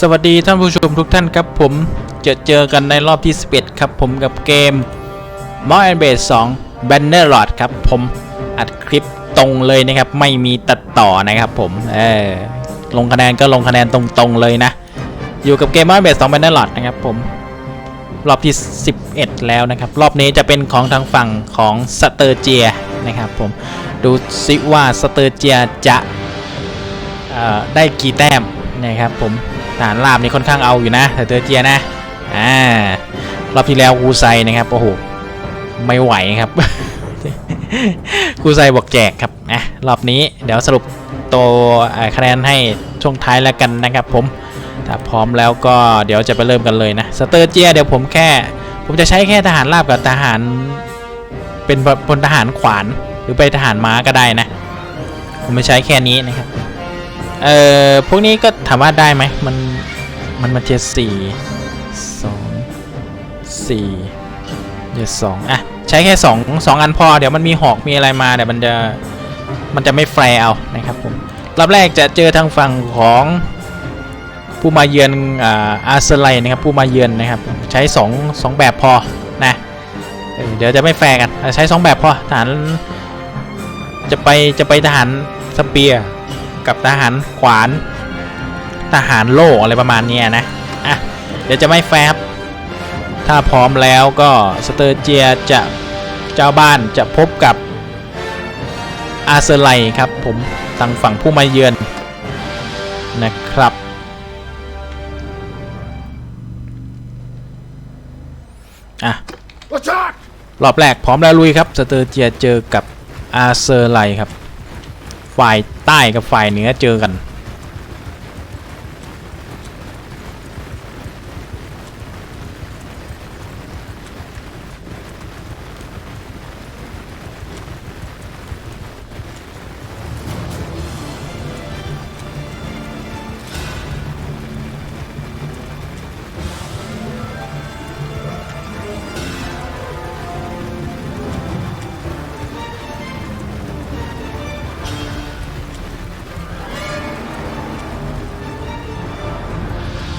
สวัสดีท่านผู้ชมทุกท่านครับผมเจอเจอกันในรอบที่ 11 ครับผมกับเกม m o and b a s e 2 Banner Lord ครับผมอัดคลิปตรงเลยนะครับ ไม่มีตัดต่อนะครับผมเออลงคะแนนก็ลงคะแนนตรงๆเลยนะ อยู่กับเกม m o and b a s e 2 Banner Lord นะครับผมรอบที่ 11 แล้วนะครับ รอบนี้จะเป็นของทางฝั่งของสเตอร์เจียนะครับผมดูซิว่าสเตอร์เจียจะได้กี่แต้มนะครับผม ทหารราบนี่ค่อนข้างเอาอยู่นะสเตอร์เจียนะอ่ารอบที่แล้วกูไซนะครับโอ้โหไม่ไหวครับกูไซบอกแจกครับนะรอบนี้เดี๋ยวสรุปตัวคะแนนให้ช่วงท้ายแล้วกันนะครับผมถ้าพร้อมแล้วก็เดี๋ยวจะไปเริ่มกันเลยนะสเตอร์เจียเดี๋ยวผมแค่ ผมจะใช้แค่ทหารราบกับทหาร เป็นพลทหารขวานหรือไปทหารม้าก็ได้นะ ผมไม่ใช้แค่นี้นะครับ เอ่อ พวกนี้ก็ถามว่าได้ไหมมัน มันมาเทียสี่สองสี่เดี๋ยวสองอะ ใช้แค่สองสองอันพอ เดี๋ยวมันมีหอกมีอะไรมาเดี๋ยวมันจะ มันจะไม่แฟร์เอานะครับผมรอบแรกจะเจอทางฝั่งของผู้มาเยือนอ่าอาร์เซไลนะครับผู้มาเยือนนะครับ ใช้2 2แบบพอนะเอเดี๋ยวจะไม่แฟร์กันใช้ 2 แบบพอทหารจะไปจะไปทหารสเปียร์ กับทหารขวาน ทหารโล่อะไรประมาณนี้นะ อะ เดี๋ยวจะไม่แฟบ ถ้าพร้อมแล้วก็สเตอร์เจียจะเจ้าบ้านจะพบกับอาเซไลครับผมทางฝั่งผู้มาเยือนนะครับ อะ รอบแรกพร้อมแล้วลุยครับ สเตอร์เจียเจอกับอาเซอร์ไลครับ ฝ่าย ใต้กับฝ่ายเหนือเจอกัน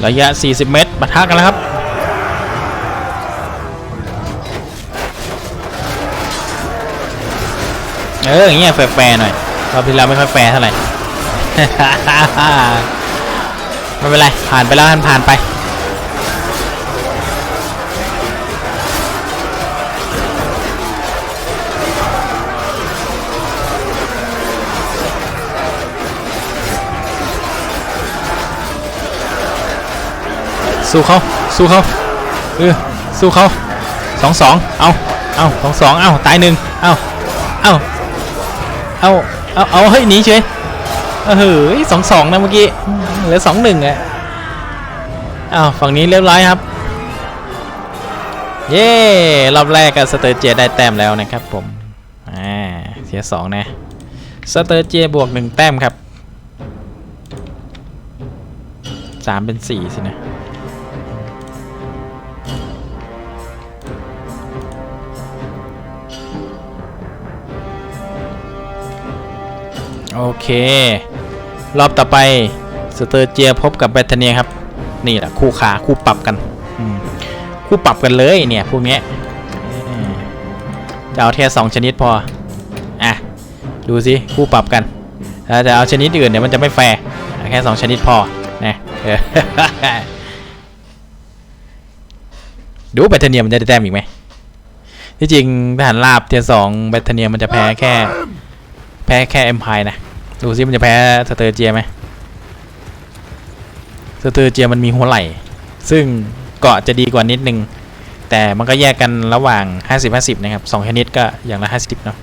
ระยะ 40 เมตรปะทะกันแล้วครับเอออย่างเงี้ยแฟร์ๆหน่อยรอบที่แล้วไม่ค่อยแฟร์เท่าไหร่ ไม่เป็นไรผ่านไปแล้วท่านผ่านไป สู้เขาสู้เขาเออสู้เขาสองสองเอาเอาสองสองเอาตายหนึ่งเอาเอาเอาเอาเอาเฮ้ยหนีเฉยเฮ้ยสองสองนะเมื่อกี้เหลือสองหนึ่งอะอ้าวฝั่งนี้เรียบร้อยครับ เย้รอบแรกกับสเตอร์เจได้แต้มแล้วนะครับผมอ่าเสียสองนะสเตอร์เจบวกหนึ่งแต้มครับสามเป็นสี่สินะ โอเค รอบต่อไปสเตอร์เจียพบกับแบตเทเนียครับ นี่แหละคู่ขาคู่ปรับกันคู่ปรับกันเลยเนี่ยพวกนี้จะเอาแค่สองชนิดพอ อะ ดูสิคู่ปรับกันถ้าจะเอาชนิดอื่นเนี่ยมันจะไม่แฟร์แค่สองชนิดพอนะดูแบตเทเนียมันจะได้แต้มอีกไหมที่จริงทหารราบเทียสองแบตเทเนียมันจะแพ้แค่ แพ้แค่เอ็มพายนะ ดูซิมันจะแพ้สเตอร์เจียไหมสเตอร์เจียมันมีหัวไหล่ ซึ่งเกาะจะดีกว่านิดนึง แต่มันก็แยกกันระหว่าง 50 50 นะครับสองชนิดก็อย่างละ 50 เนาะ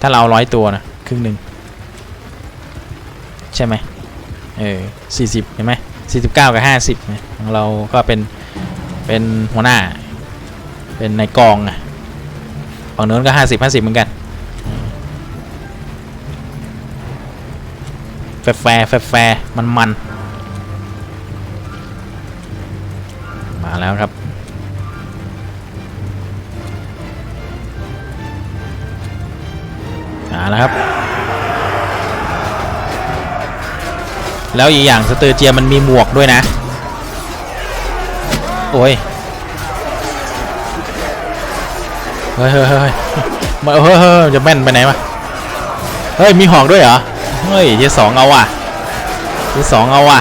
ถ้าเราร้อยตัวนะครึ่งหนึ่งใช่ไหมเออ40เห็นไหม49กับ50ของเราก็เป็นเป็นหัวหน้า เป็นในกองอะฝั่งนู้นก็50 50เหมือนกัน แฟร์แฟร์แฟร์แฟมันมันมาแล้วครับ มาแล้วครับ แล้วอีกอย่างสเตอร์เจียมันมีหมวกด้วยนะ โอ้ย เฮ้ยเฮ้ยเฮ้ยมาเฮ้ยเฮ้ยจะแม่นไปไหนวะ เฮ้ย มีหอกด้วยเหรอ เฮ้ยที่สองเอาว่ะที่สองเอาว่ะ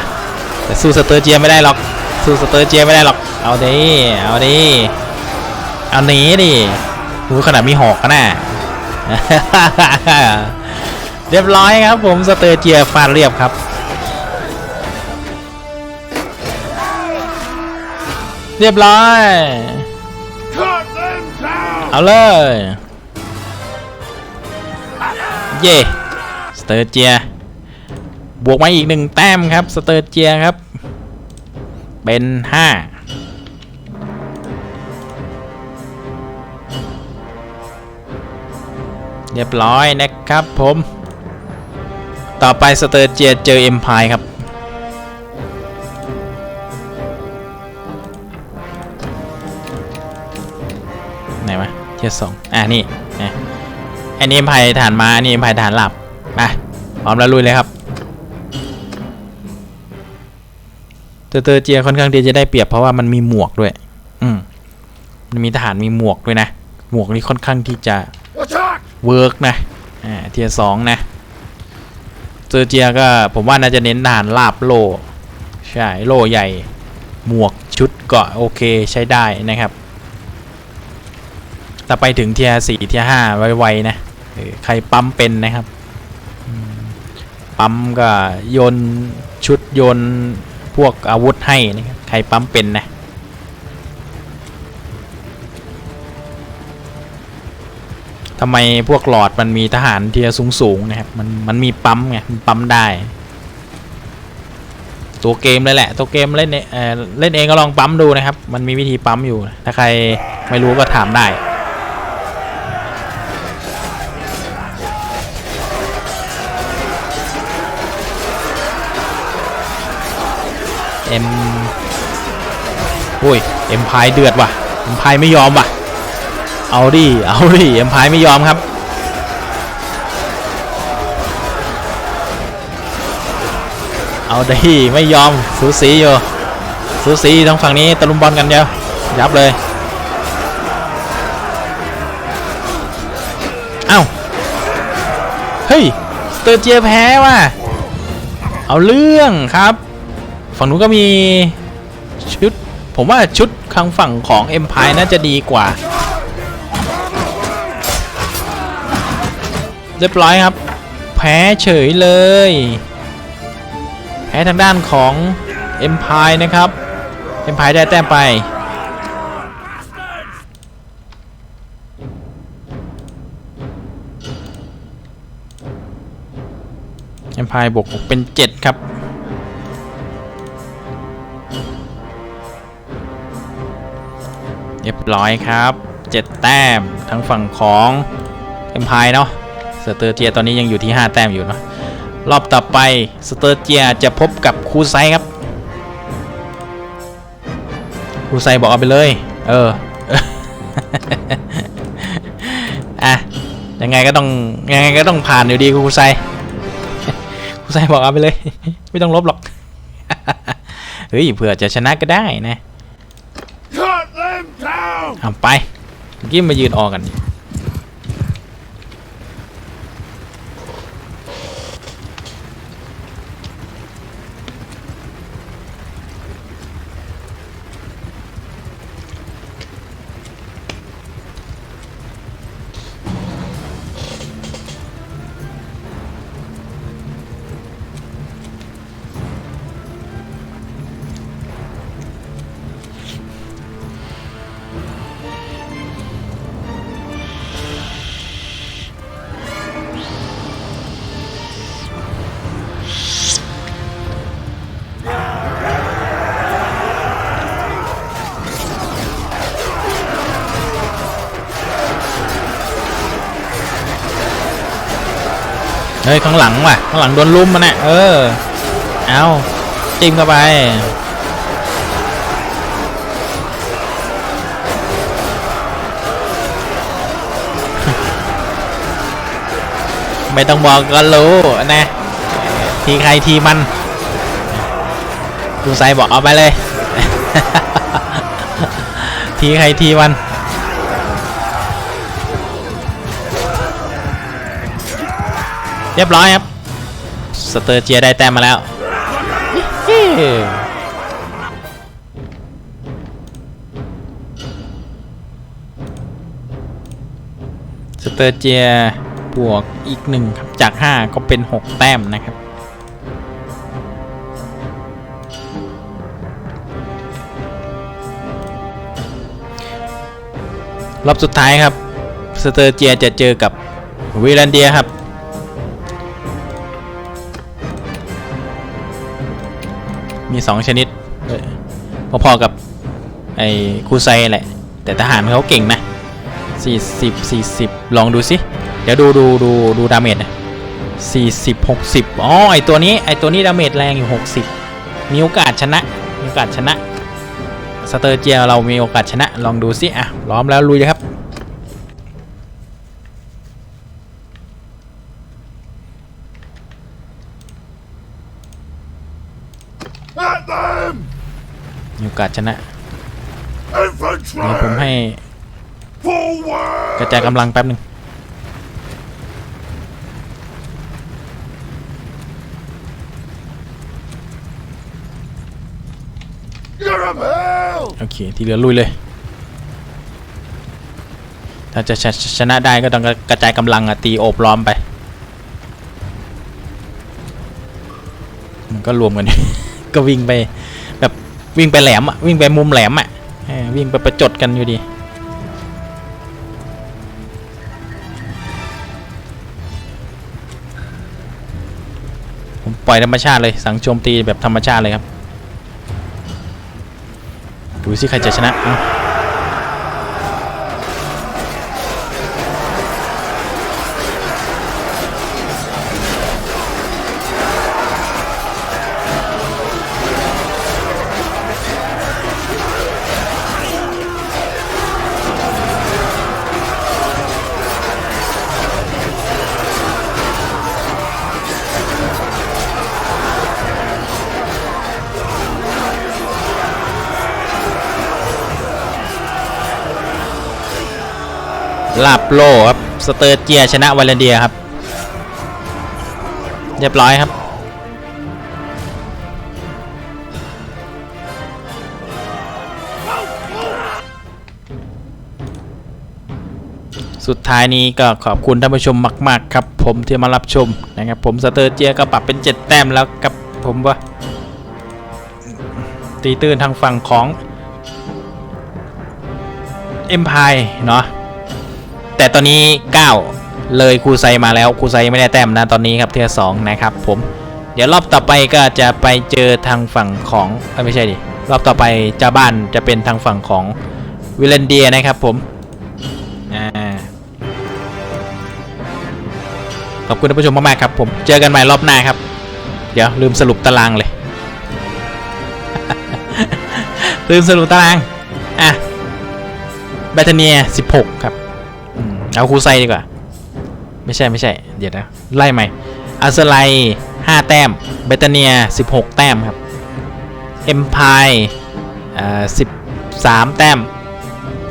แต่สู้สเตอร์เจียไม่ได้หรอกสู้สเตอร์เจียไม่ได้หรอกเอาดิเอาดิเอาหนีดิดูขนาดมีหอกกันน่ะเรียบร้อยครับผมสเตอร์เจียฟาดเรียบครับเรียบร้อย เอาเลย เย่ เตอร์เจีย บวกมาอีกหนึ่งแต้มครับ สเตอร์เจียครับ เป็นห้าเรียบร้อยนะครับผม ต่อไปสเตอร์เจียเจอเอ็มพายครับ ไหนวะเทียสองอะนี่นะอันนี้ภัยฐานมาอันนี้ภัยฐานหลับ พร้อมแล้วลุยเลยครับเตอร์เตอร์เจียค่อนข้างที่จะได้เปรียบเพราะว่ามันมีหมวกด้วย อืมมันมีทหารมีหมวกด้วยนะ หมวกนี้ค่อนข้างที่จะเวิร์กนะ อ่าเทียสองนะเตอร์เจียก็ผมว่าน่าจะเน้นทหารลาบโลใช่โลใหญ่ หมวกชุดเกาะโอเคใช้ได้นะครับถ้าไปถึงเทียสี่เทียห้าไวๆนะใครปั๊มเป็นนะครับ ปั๊มก็โยนชุดโยนพวกอาวุธให้นะครับใครปั๊มเป็นนะทำไมพวกหลอดมันมีทหารเทียสูงๆนะครับมันมันมีปั๊มไงมันปั๊มได้ ตัวเกมเลยแหละ ตัวเกมเล่นเองเอ่อเล่นเองก็ลองปั๊มดูนะครับ มันมีวิธีปั๊มอยู่ ถ้าใครไม่รู้ก็ถามได้ เอ็มอุ้ยเอ็มพายเดือดว่ะเอ็มพายไม่ยอมว่ะ เอาดิเอาดิเอ็มพายไม่ยอมครับเอาดิไม่ยอมสูสีอยู่สูสีทางฝั่งนี้ตะลุมบอลกันเดียวยับเลยเอ้าเฮ้ยสเตอร์เจียแพ้ว่ะเอาเรื่องครับ ฝั่งนู้นก็มีชุด ผมว่าชุดข้างฝั่งของ Empire น่าจะดีกว่า เรียบร้อยครับ แพ้เฉยเลย แพ้ทางด้านของ Empire นะครับ Empire ได้แต้มไป Empire บวกเป็น 7 ครับ รียบร้อยครับ 7 แต้มทั้งฝั่งของ Empire เนาะสเตอร์เจียตอนนี้ยังอยู่ที่ 5 แต้มอยู่เนาะรอบต่อไปสเตอร์เจียจะพบกับคูไซครับคูไซบอกเอาไปเลย เอออะยังไงก็ต้องยังไงก็ต้องผ่านอยู่ดีคูไซคูไซบอกเอาไปเลย ไม่ต้องลบหรอกเฮ้ยเผื่อจะชนะก็ได้นะ เอาไปเมื่อกี้มายืนออกกัน ฮ้ยข้างหลังว่ะข้างหลังโดนลุมมันน่ะเออเอาจิ้มเข้าไปไม่ต้องบอกก็รู้นะทีใครทีมันดูไซบอกเอาไปเลย ทีใครทีวัน รียบร้อยครับ สเตอร์เจียได้แต้มมาแล้ว สเตอร์เจียบวกอีกหนึ่งครับ จาก 5 ก็เป็น 6 แต้มนะครับรอบสุดท้ายครับ สเตอร์เจียจะเจอกับวิลันเดียครับ มี 2 ชนิดพอๆกับไอ้คูไซแหละ แต่ทหารเขาเก่งนะ 40 40 ลองดูสิ เดี๋ยวดูดูดูดูดาเมจนะ40 60 อ๋อ ไอตัวนี้ ไอตัวนี้ดาเมจแรงอยู่ 60 มีโอกาสชนะ มีโอกาสชนะ สเตอร์เจียเรามีโอกาสชนะ ลองดูสิ อะพร้อมแล้วลุยครับ มีโอกาสชนะ Infantry! เดี๋ยวผมให้ Forward! กระจายกำลังแป๊บหนึ่ง You're a hell! โอเค ที่เหลือลุยเลย ถ้าจะชชชนะได้ก็ต้องกระจายกำลังอะตีโอบล้อมไป มันก็รวมกัน ก็วิ่งไปแบบ วิ่งไปแหลมอะวิ่งไปมุมแหลมอะวิ่งไปประจดกันอยู่ดีผมปล่อยธรรมชาติเลยสังโจมตีแบบธรรมชาติเลยครับดูสิใครจะชนะาลาบโลครับสเตอร์เจียชนะวาเลนเดียครับ เรียบร้อยครับสุดท้ายนี้ก็ขอบคุณท่านผู้ชมมาก ๆ ครับ ผมที่มารับชมนะครับผมสเตอร์เจียก็ปรับเป็น 7 แต้มแล้วกับผมว่า ตีตื้นทางฝั่งของเอ็มพายเนาะ แต่ตอนนี้ 9 เลยครูไซมาแล้วครูไซไม่ได้แต้มนะตอนนี้ครับเทียสองนะครับผมเดี๋ยวรอบต่อไปก็จะไปเจอทางฝั่งของไม่ใช่ดิรอบต่อไปเจ้าบ้านจะเป็นทางฝั่งของวิลเลนเดียนะครับผมอ่าขอบคุณท่านผู้ชมมากๆครับผมเจอกันใหม่รอบหน้าครับ เดี๋ยวลืมสรุปตารางเลย ลืมสรุปตาราง อะแบตเทเนีย16 ครับ เอาครูไซดีกว่า ไม่ใช่ไม่ใช่ เดี๋ยวนะ ไล่ใหม่อัลเซไล5แต้มแบตเทเนีย16แต้มครับ เอ็มพายอ่า13แต้ม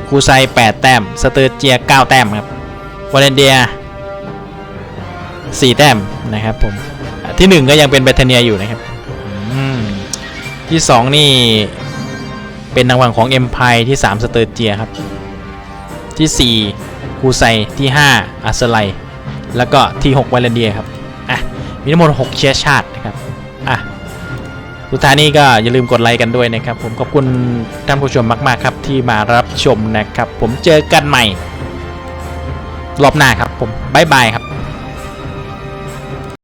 ครูไซ8แต้ม สเตอร์เจีย9แต้มครับ วาเลนเดีย4แต้มนะครับผมอ่าที่1ก็ยังเป็นแบตเทเนียอยู่นะครับ ที่2นี่เป็นทางฝั่งของ Empire ที่3สเตอร์เจียครับ ที่4 คูไซที่ 5อัสไลแล้วก็ที่ 6 วาเลนเดียครับ อะ มีทั้งหมด 6 เชื้อชาตินะครับ อะ สุดท้ายนี้ก็อย่าลืมกดไลค์กันด้วยนะครับ ผมขอบคุณท่านผู้ชมมาก ๆ ครับที่มารับชมนะครับ ผมเจอกันใหม่ รอบหน้าครับผม บ๊ายบายครับ